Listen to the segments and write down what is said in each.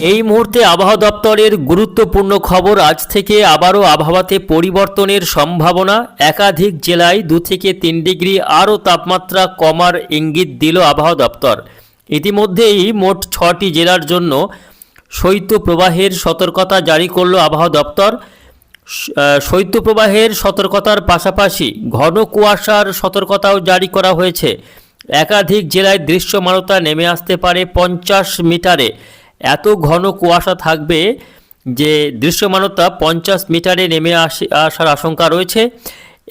এই মুহূর্তে আবহাওয়া দপ্তরের গুরুত্বপূর্ণ খবর আজ থেকে আবারও আবহাওয়াতে পরিবর্তনের সম্ভাবনা। একাধিক জেলায় দু থেকে তিন ডিগ্রি আরও তাপমাত্রা কমার ইঙ্গিত দিল আবহাওয়া দপ্তর। ইতিমধ্যেই মোট ছটি জেলার জন্য শৈত্যপ্রবাহের সতর্কতা জারি করল আবহাওয়া দপ্তর। শৈত্যপ্রবাহের সতর্কতার পাশাপাশি ঘন কুয়াশার সতর্কতাও জারি করা হয়েছে। একাধিক জেলায় দৃশ্যমানতা নেমে আসতে পারে পঞ্চাশ মিটারে। এত ঘন কুয়াশা থাকবে যে দৃশ্যমানতা পঞ্চাশ মিটারে নেমে আসে, আসার আশঙ্কা রয়েছে।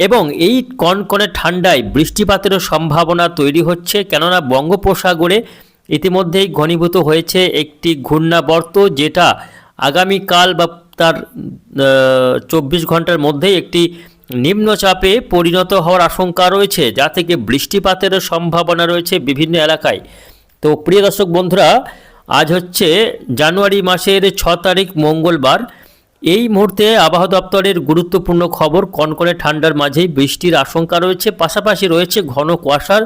এবং এই কনকনে ঠান্ডায় বৃষ্টিপাতেরও সম্ভাবনা তৈরি হচ্ছে, কেননা বঙ্গোপসাগরে ইতিমধ্যেই ঘনীভূত হয়েছে একটি ঘূর্ণাবর্ত যেটা আগামীকাল বা তার চব্বিশ ঘণ্টার মধ্যেই একটি নিম্নচাপে পরিণত হওয়ার আশঙ্কা রয়েছে, যা থেকে বৃষ্টিপাতেরও সম্ভাবনা রয়েছে বিভিন্ন এলাকায়। তো প্রিয় দর্শক বন্ধুরা আজ হচ্ছে জানুয়ারি মাসের ছ তারিখ মঙ্গলবার। এই মুহূর্তে আবহাওয়া দপ্তরের গুরুত্বপূর্ণ খবর, কনকনে ঠান্ডার মাঝেই বৃষ্টির আশঙ্কা রয়েছে, পাশাপাশি রয়েছে ঘন কুয়াশার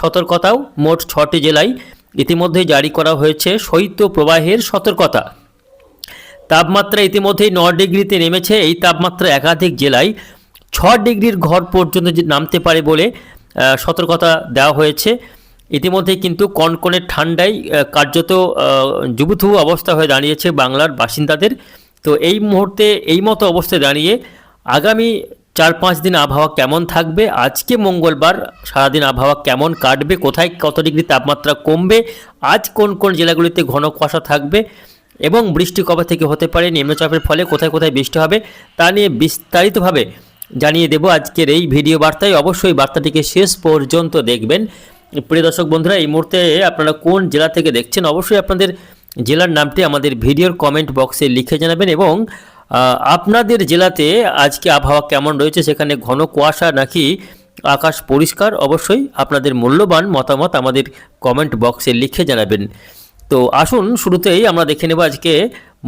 সতর্কতাও মোট ছটি জেলায় ইতিমধ্যেই জারি করা হয়েছে, শৈত্য প্রবাহের সতর্কতা। তাপমাত্রা ইতিমধ্যেই ন ডিগ্রিতে নেমেছে, এই তাপমাত্রা একাধিক জেলায় ছ ডিগ্রির ঘর পর্যন্ত নামতে পারে বলে সতর্কতা দেওয়া হয়েছে। ইতিমধ্যেই কিন্তু কনকনে ঠান্ডায় কার্যত যুবথু অবস্থা হয়ে দাঁড়িয়েছে বাংলার বাসিন্দাদের। তো এই মুহূর্তে, এই মতো অবস্থায় দাঁড়িয়ে আগামী চার পাঁচ দিন আবহাওয়া কেমন থাকবে? আজকে মঙ্গলবার সারাদিন আবহাওয়া কেমন কাটবে? কোথায় কত ডিগ্রি তাপমাত্রা কমবে? আজ কোন কোন জেলাগুলিতে ঘন কুয়াশা থাকবে? এবং বৃষ্টি কবে থেকে হতে পারে? নিম্নচাপের ফলে কোথায় কোথায় বৃষ্টি হবে? তা নিয়ে বিস্তারিতভাবে জানিয়ে দেব আজকের এই ভিডিও বার্তায়। অবশ্যই বার্তাটিকে শেষ পর্যন্ত দেখবেন। প্রিয় দর্শক বন্ধুরা, এই মুহূর্তে আপনারা কোন জেলা থেকে দেখছেন অবশ্যই আপনাদের জেলার নামটি আমাদের ভিডিওর কমেন্ট বক্সে লিখে জানাবেন এবং আপনাদের জেলাতে আজকে আবহাওয়া কেমন রয়েছে সেখানে ঘন কুয়াশা নাকি আকাশ পরিষ্কার? অবশ্যই আপনাদের মূল্যবান মতামত আমাদের কমেন্ট বক্সে লিখে জানাবেন। তো আসুন, শুরুতেই আমরা দেখে নেব আজকে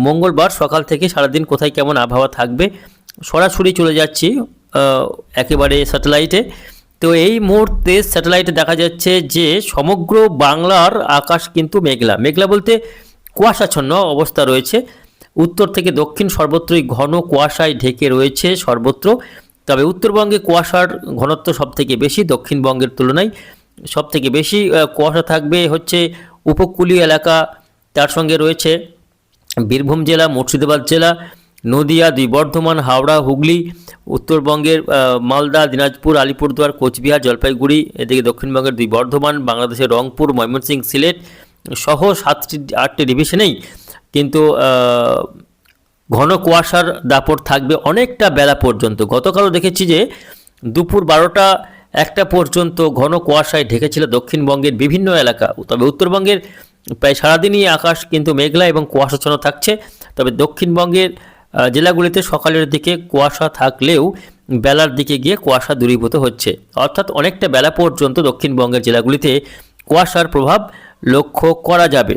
মঙ্গলবার সকাল থেকে সারাদিন কোথায় কেমন আবহাওয়া থাকবে। সরাসরি চলে যাচ্ছি একেবারে স্যাটেলাইটে তো এই মুহূর্তে স্যাটেলাইটে দেখা যাচ্ছে যে সমগ্র বাংলার আকাশ কিন্তু মেঘলা। মেঘলা বলতে কুয়াশাচ্ছন্ন অবস্থা রয়েছে। উত্তর থেকে দক্ষিণ সর্বত্রই ঘন কুয়াশায় ঢেকে রয়েছে সর্বত্র। তবে উত্তরবঙ্গে কুয়াশার ঘনত্ব সবথেকে বেশি, দক্ষিণবঙ্গের তুলনায় সবথেকে বেশি কুয়াশা থাকবে হচ্ছে উপকূলীয় এলাকা। তার সঙ্গে রয়েছে বীরভূম জেলা, মুর্শিদাবাদ জেলা নদিয়া বর্ধমান, হাওড়া, হুগলি, উত্তরবঙ্গের মালদা, দিনাজপুর, আলিপুরদুয়ার, কোচবিহার, জলপাইগুড়ি, এদিকে দক্ষিণবঙ্গের দুই বর্ধমান, বাংলাদেশের রংপুর, ময়মনসিংহ, সিলেট সহ সাতটি, আটটি ডিভিশনেই কিন্তু ঘন কুয়াশার দাপট থাকবে অনেকটা বেলা পর্যন্ত। গতকালও দেখেছি যে দুপুর বারোটা একটা পর্যন্ত ঘন কুয়াশায় ঢেকেছিল দক্ষিণবঙ্গের বিভিন্ন এলাকা। তবে উত্তরবঙ্গের প্রায় সারাদিনই আকাশ কিন্তু মেঘলা এবং কুয়াশাচ্ছন্ন থাকছে। তবে দক্ষিণবঙ্গের জেলাগুলিতে সকালের দিকে কুয়াশা থাকলেও বেলার দিকে গিয়ে কুয়াশা দূরীভূত হচ্ছে। অর্থাৎ অনেকটা বেলা পর্যন্ত দক্ষিণবঙ্গের জেলাগুলিতে কুয়াশার প্রভাব লক্ষ্য করা যাবে।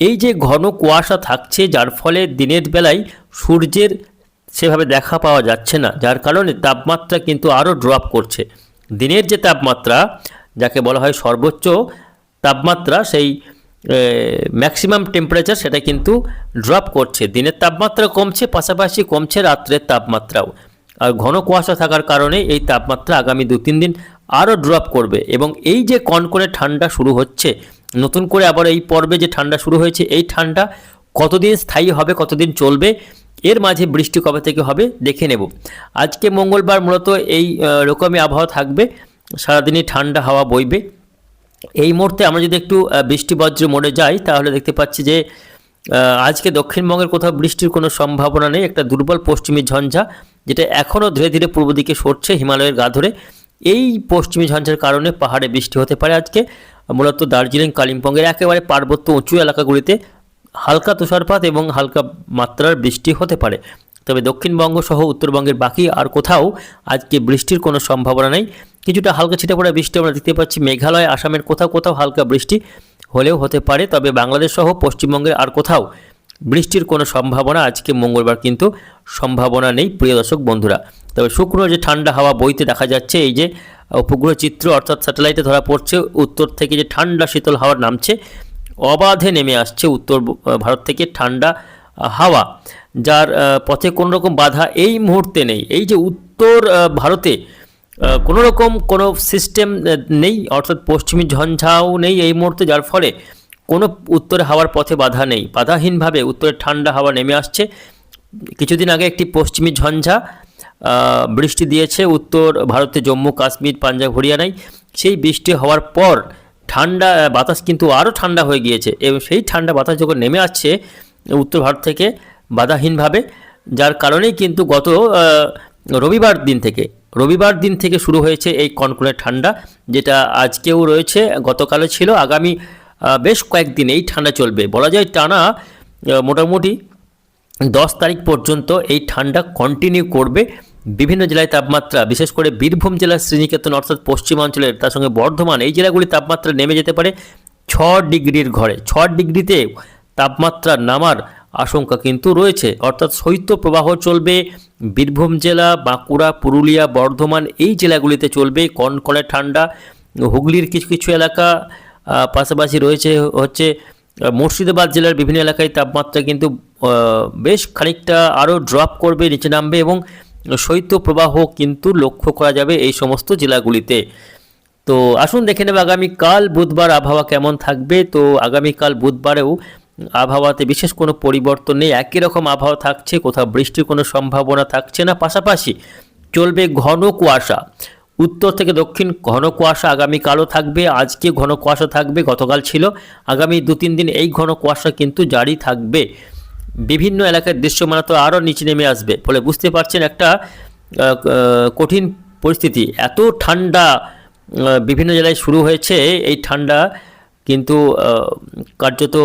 এই যে ঘন কুয়াশা থাকছে, যার ফলে দিনের বেলায় সূর্যের সেভাবে দেখা পাওয়া যাচ্ছে না, যার কারণে তাপমাত্রা কিন্তু আরও ড্রপ করছে। দিনের যে তাপমাত্রা, যাকে বলা হয় সর্বোচ্চ তাপমাত্রা, সেই ম্যাক্সিমাম টেম্পারেচার সেটা কিন্তু ড্রপ করছে। দিনের তাপমাত্রা কমছে, পাশাপাশি কমছে রাত্রের তাপমাত্রাও। আর ঘন কুয়াশা থাকার কারণে এই তাপমাত্রা আগামী দু তিন দিন আরও ড্রপ করবে এবং এই যে কনকনে ঠান্ডা শুরু হচ্ছে, নতুন করে আবার এই পর্বে যে ঠান্ডা শুরু হয়েছে, এই ঠান্ডা কতদিন স্থায়ী হবে, কতদিন চলবে, এর মাঝে বৃষ্টি কবে থেকে হবে দেখে নেব। আজকে মঙ্গলবার মূলত এই রকমই আবহাওয়া থাকবে, সারাদিনই ঠান্ডা হাওয়া বইবে। এই মুহূর্তে আমরা যদি একটু বৃষ্টি বজ্র মোড়ে যাই, তাহলে দেখতে পাচ্ছি যে আজকে দক্ষিণবঙ্গের কোথাও বৃষ্টির কোনো সম্ভাবনা নেই, একটা দুর্বল পশ্চিমী ঝঞ্ঝা, যেটা এখনও ধীরে ধীরে পূর্ব দিকে সরছে হিমালয়ের গা ধরে। এই পশ্চিমী ঝঞ্ঝার কারণে পাহাড়ে বৃষ্টি হতে পারে আজকে, মূলত দার্জিলিং, কালিম্পংয়ের একেবারে পার্বত্য উঁচু এলাকাগুলিতে হালকা তুষারপাত এবং হালকা মাত্রার বৃষ্টি হতে পারে। তবে দক্ষিণবঙ্গ সহ উত্তরবঙ্গের বাকি আর কোথাও আজকে বৃষ্টির কোনো সম্ভাবনা নেই। কিছুটা হালকা ছিটে পড়া বৃষ্টি আমরা দেখতে পাচ্ছি মেঘালয়, আসামের কোথাও কোথাও হালকা বৃষ্টি হলেও হতে পারে, তবে বাংলাদেশ সহ পশ্চিমবঙ্গের আর কোথাও বৃষ্টির কোনো সম্ভাবনা আজকে মঙ্গলবার কিন্তু সম্ভাবনা নেই, প্রিয় দর্শক বন্ধুরা। তবে শুক্র যে ঠান্ডা হাওয়া বইতে দেখা যাচ্ছে, এই যে উপগ্রহ চিত্র অর্থাৎ স্যাটেলাইটে ধরা পড়ছে, উত্তর থেকে যে ঠান্ডা শীতল হাওয়া নামছে, অবাধে নেমে আসছে উত্তর ভারত থেকে ঠান্ডা হাওয়া। যার পথে কোনো রকম বাধা এই মুহূর্তে নেই। এই যে উত্তর ভারতে কোনো রকম কোনো সিস্টেম নেই, অর্থাৎ পশ্চিমী ঝঞ্ঝাও নেই এই মুহূর্তে, যার ফলে কোনো উত্তরে হাওয়ার পথে বাধা নেই। বাধাহীনভাবে উত্তরে ঠান্ডা হাওয়া নেমে আসছে। কিছুদিন আগে একটি পশ্চিমী ঝঞ্ঝা বৃষ্টি দিয়েছে উত্তর ভারতে, জম্মু, কাশ্মীর, পাঞ্জাব, হরিয়ানায়। সেই বৃষ্টি হওয়ার পর ঠান্ডা বাতাস কিন্তু আরও ঠান্ডা হয়ে গিয়েছে। এবং সেই ঠান্ডা বাতাস যখন নেমে আসছে উত্তর ভারত থেকে বাধাহীনভাবে, যার কারণেই কিন্তু গত রবিবার দিন থেকে, রবিবার দিন থেকে শুরু হয়েছে এই কনকনে ঠান্ডা, যেটা আজকেও রয়েছে, গতকালও ছিল, আগামী বেশ কয়েকদিন এই ঠান্ডা চলবে। বলা যায় টানা মোটামুটি দশ তারিখ পর্যন্ত এই ঠান্ডা কন্টিনিউ করবে বিভিন্ন জেলায় তাপমাত্রা, বিশেষ করে বীরভূম জেলার শ্রীনিকেতন অর্থাৎ পশ্চিমাঞ্চলের, তার সঙ্গে বর্ধমান, এই জেলাগুলি তাপমাত্রা নেমে যেতে পারে ছ ডিগ্রির ঘরে। ছ ডিগ্রিতে তাপমাত্রা নামার আশঙ্কা কিন্তু রয়েছে। অর্থাৎ শৈত্য প্রবাহ চলবে, বীরভূম জেলা, বাঁকুড়া, পুরুলিয়া, বর্ধমান এই জেলাগুলিতে চলবে। কনকনে ঠান্ডা, হুগলির কিছু কিছু এলাকা পাশাপাশি রয়েছে হচ্ছে মুর্শিদাবাদ জেলার বিভিন্ন এলাকায় তাপমাত্রা কিন্তু বেশ খানিকটা আরও ড্রপ করবে, নিচে নামবে এবং শৈত্য প্রবাহ কিন্তু লক্ষ্য করা যাবে এই সমস্ত জেলাগুলিতে। তো আসুন দেখে নেব আগামীকাল বুধবার আবহাওয়া কেমন থাকবে। তো আগামীকাল বুধবারেও আবহাওয়াতে বিশেষ কোনো পরিবর্তন নেই। একই রকম আবহাওয়া থাকছে, কোথাও বৃষ্টির কোনো সম্ভাবনা থাকছে না। পাশাপাশি চলবে ঘন কুয়াশা। উত্তর থেকে দক্ষিণ ঘন কুয়াশা আগামীকালও থাকবে, আজকে ঘন কুয়াশা থাকবে, গতকাল ছিল। আগামী দু তিন দিন এই ঘন কুয়াশা কিন্তু জারি থাকবে। বিভিন্ন এলাকার দৃশ্যমান তো আরও নিচে নেমে আসবে, ফলে বুঝতে পারছেন একটা কঠিন পরিস্থিতি। এত ঠান্ডা বিভিন্ন জেলায় শুরু হয়েছে। এই ঠান্ডা কিন্তু কার্যত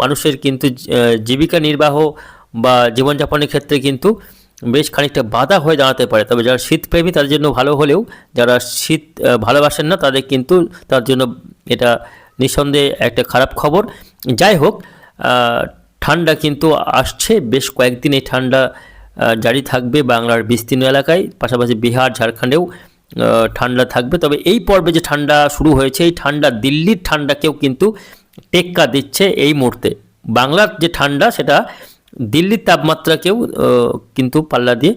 মানুষের কিন্তু জীবিকা নির্বাহ বা জীবনযাপনের ক্ষেত্রে কিন্তু বেশ খানিকটা বাধা হয়ে দাঁড়াতে পারে। তবে যারা শীতপ্রেমী, তাদের জন্য ভালো হলেও যারা শীত ভালোবাসেন না, তাদের কিন্তু তার জন্য এটা নিঃসন্দেহে একটা খারাপ খবর। যাই হোক ঠান্ডা কিন্তু আসছে। বেশ কয়েকদিন এই ঠান্ডা জারি থাকবে বাংলার বিস্তীর্ণ এলাকায়। পাশাপাশি বিহার, ঝাড়খণ্ডেও ঠান্ডা থাকবে। তবে এই পর্বে যে ঠান্ডা শুরু হয়েছে, এই ঠান্ডা দিল্লির ঠান্ডাকেও কিন্তু টেক্কা দিচ্ছে এই মুহূর্তে। বাংলার যে ঠান্ডা, সেটা দিল্লির তাপমাত্রাকেও কিন্তু পাল্লা দিয়ে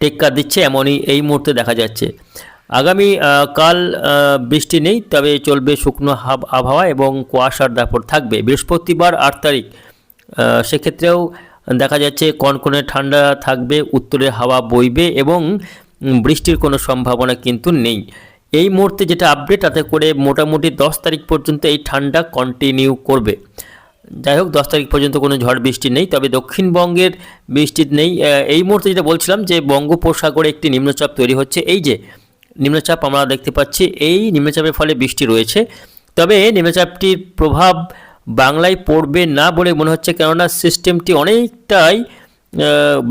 টেক্কা দিচ্ছে এমনই এই মুহূর্তে দেখা যাচ্ছে। আগামী কাল বৃষ্টি নেই, তবে চলবে শুকনো আবহাওয়া এবং কুয়াশার দাপট থাকবে। বৃহস্পতিবার আট তারিখ সেক্ষেত্রেও দেখা যাচ্ছে কনকনে ঠান্ডা থাকবে, উত্তরে হাওয়া বইবে এবং বৃষ্টির কোনো সম্ভাবনা কিন্তু নেই। এই মুহূর্তে যেটা আপডেট তাতে করে মোটামুটি দশ তারিখ পর্যন্ত এই ঠান্ডা কন্টিনিউ করবে। যাই হোক, দশ তারিখ পর্যন্ত কোনো ঝড় বৃষ্টি নেই, তবে দক্ষিণবঙ্গের বৃষ্টি নেই। এই মুহূর্তে যেটা বলছিলাম যে বঙ্গোপসাগরে একটি নিম্নচাপ তৈরি হচ্ছে, এই যে নিম্নচাপ আমরা দেখতে পাচ্ছি, এই নিম্নচাপের ফলে বৃষ্টি রয়েছে। তবে নিম্নচাপটির প্রভাব বাংলায় পড়বে না বলে মনে হচ্ছে, কেননা সিস্টেমটি অনেকটাই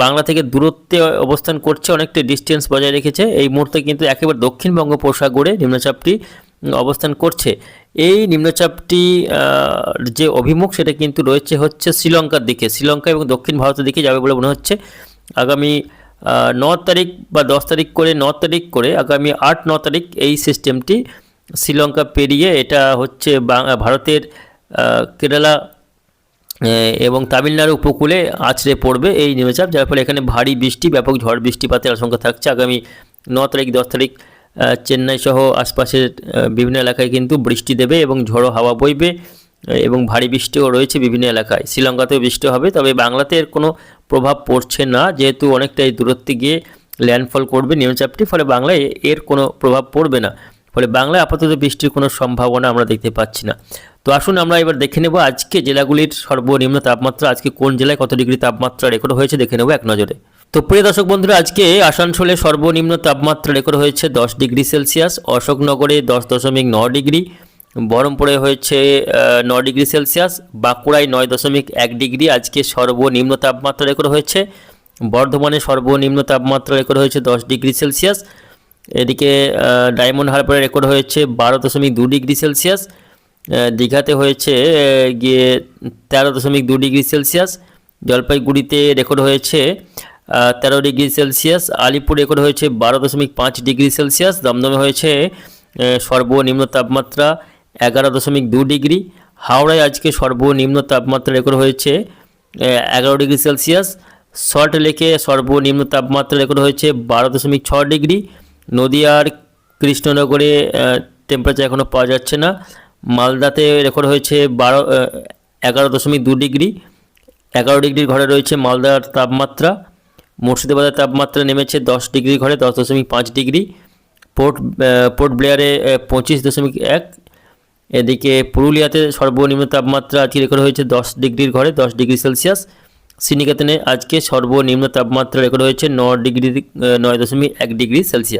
বাংলা থেকে দূরত্বে অবস্থান করছে, অনেকটা ডিস্টেন্স বজায় রেখেছে। এই মুহূর্তে কিন্তু একেবারে দক্ষিণ বঙ্গোপসাগরে নিম্নচাপটি অবস্থান করছে। এই নিম্নচাপটি যে অভিমুখ, সেটা কিন্তু রয়েছে হচ্ছে শ্রীলঙ্কার দিকে। শ্রীলঙ্কা এবং দক্ষিণ ভারতের দিকে যাবে বলে মনে হচ্ছে। আগামী ন তারিখ বা দশ তারিখ করে, ন তারিখ করে, আগামী আট, ন তারিখ এই সিস্টেমটি শ্রীলঙ্কা পেরিয়ে এটা হচ্ছে ভারতের কেরালা এবং তামিলনাড়ু উপকূলে আছড়ে পড়বে এই নিম্নচাপ, যার ফলে এখানে ভারী বৃষ্টি, ব্যাপক ঝড় বৃষ্টিপাতের আশঙ্কা থাকছে। আগামী ন তারিখ, দশ তারিখ চেন্নাই সহ আশপাশের বিভিন্ন এলাকায় কিন্তু বৃষ্টি দেবে এবং ঝড়ো হাওয়া বইবে এবং ভারী বৃষ্টিও রয়েছে বিভিন্ন এলাকায়। শ্রীলঙ্কাতেও বৃষ্টি হবে, তবে বাংলাতে এর কোনো প্রভাব পড়ছে না, যেহেতু অনেকটাই দূরত্বে গিয়ে ল্যান্ডফল করবে নিম্নচাপটি, ফলে বাংলায় এর কোনো প্রভাব পড়বে না। ফলে বাংলায় আপাতত বৃষ্টির কোনো সম্ভাবনা আমরা দেখতে পাচ্ছি না। তো আসুন আমরা এবার দেখে নেব আজকে জেলাগুলির সর্বনিম্ন তাপমাত্রা, আজকে কোন জেলায় কত ডিগ্রি তাপমাত্রা রেকর্ড হয়েছে দেখে নেব এক নজরে। তো প্রিয় দর্শক বন্ধুরা, আজকে আসানসোলে সর্বনিম্ন তাপমাত্রা রেকর্ড হয়েছে দশ ডিগ্রি সেলসিয়াস, অশোকনগরে দশ দশমিক ন ডিগ্রি, বহরমপুরে হয়েছে ন ডিগ্রি সেলসিয়াস, বাঁকুড়ায় নয় দশমিক এক ডিগ্রি, আজকে সর্বনিম্ন তাপমাত্রা রেকর্ড হয়েছে, বর্ধমানে সর্বনিম্ন তাপমাত্রা রেকর্ড হয়েছে দশ ডিগ্রি সেলসিয়াস, এদিকে ডায়মন্ড হারবারে রেকর্ড হয়েছে বারো দশমিক দু ডিগ্রি সেলসিয়াস দীঘাতে হয়েছে গিয়ে তেরো দশমিক দু ডিগ্রি সেলসিয়াস, জলপাইগুড়িতে রেকর্ড হয়েছে তেরো ডিগ্রি সেলসিয়াস, আলিপুর রেকর্ড হয়েছে বারো দশমিক পাঁচ ডিগ্রি সেলসিয়াস, দমদমে হয়েছে সর্বনিম্ন তাপমাত্রা এগারো দশমিক দু ডিগ্রি, হাওড়ায় আজকে সর্বনিম্ন তাপমাত্রা রেকর্ড হয়েছে এগারো ডিগ্রি সেলসিয়াস, সল্ট লেকে সর্বনিম্ন তাপমাত্রা রেকর্ড হয়েছে বারো দশমিক ছ ডিগ্রি, নদিয়ার কৃষ্ণনগরে টেম্পারেচার এখনও পাওয়া যাচ্ছে না মালদাতে রেকর্ড হয়েছে বারো এগারো দশমিক দু ডিগ্রি। এগারো ডিগ্রির ঘরে রয়েছে মালদার তাপমাত্রা। মুর্শিদাবাদের তাপমাত্রা নেমেছে দশ ডিগ্রি ঘরে, দশ দশমিক পাঁচ ডিগ্রি। পোর্ট পোর্ট ব্লেয়ারে পঁচিশ দশমিক এক। এদিকে পুরুলিয়াতে সর্বনিম্ন তাপমাত্রা আজকে রেকর্ড হয়েছে দশ ডিগ্রির ঘরে, দশ ডিগ্রি সেলসিয়াস। শ্রীনিকেতনে আজকে সর্বনিম্ন তাপমাত্রা রেকর্ড হয়েছে ন ডিগ্রি নয় দশমিক এক ডিগ্রি সেলসিয়াস।